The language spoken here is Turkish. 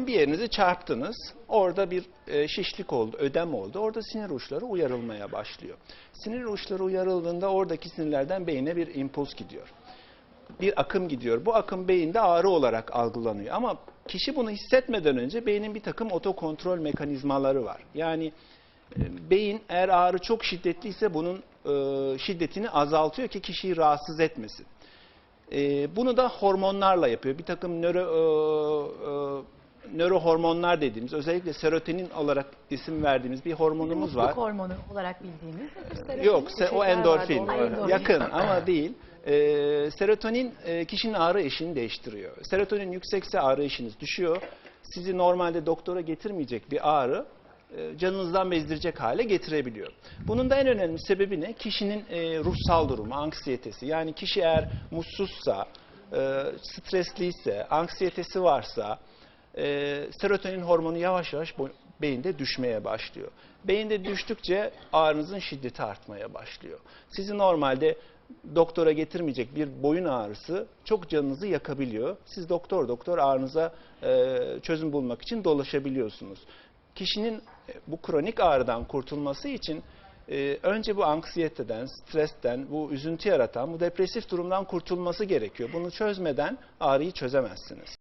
Bir yerinizi çarptınız. Orada bir e, şişlik oldu, ödem oldu. Orada sinir uçları uyarılmaya başlıyor. Sinir uçları uyarıldığında oradaki sinirlerden beyine bir impuls gidiyor. Bir akım gidiyor. Bu akım beyinde ağrı olarak algılanıyor. Ama kişi bunu hissetmeden önce beynin bir takım otokontrol mekanizmaları var. Yani e, beyin eğer ağrı çok şiddetliyse bunun e, şiddetini azaltıyor ki kişiyi rahatsız etmesin. Bunu da hormonlarla yapıyor. Bir takım nöro, nörohormonlar dediğimiz, özellikle serotonin olarak isim verdiğimiz bir hormonumuz var. Mutluluk hormonu olarak bildiğimiz. serotonin Yok, se- o endorfin. vardı, o endorfin. Yakın ama değil. Ee, serotonin e, kişinin ağrı eşiğini değiştiriyor. Serotonin yüksekse ağrı eşiğiniz düşüyor. Sizi normalde doktora getirmeyecek bir ağrı e, canınızdan bezdirecek hale getirebiliyor. Bunun da en önemli sebebi ne? Kişinin e, ruhsal durumu, anksiyetesi. Yani kişi eğer mutsuzsa, e, stresliyse, anksiyetesi varsa, e, serotonin hormonu yavaş yavaş beyinde düşmeye başlıyor. Beyinde düştükçe ağrınızın şiddeti artmaya başlıyor. Sizi normalde doktora getirmeyecek bir boyun ağrısı çok canınızı yakabiliyor. Siz doktor doktor ağrınıza e, çözüm bulmak için dolaşabiliyorsunuz. Kişinin e, bu kronik ağrıdan kurtulması için e, önce bu anksiyeteden, stresten, bu üzüntü yaratan, bu depresif durumdan kurtulması gerekiyor. Bunu çözmeden ağrıyı çözemezsiniz.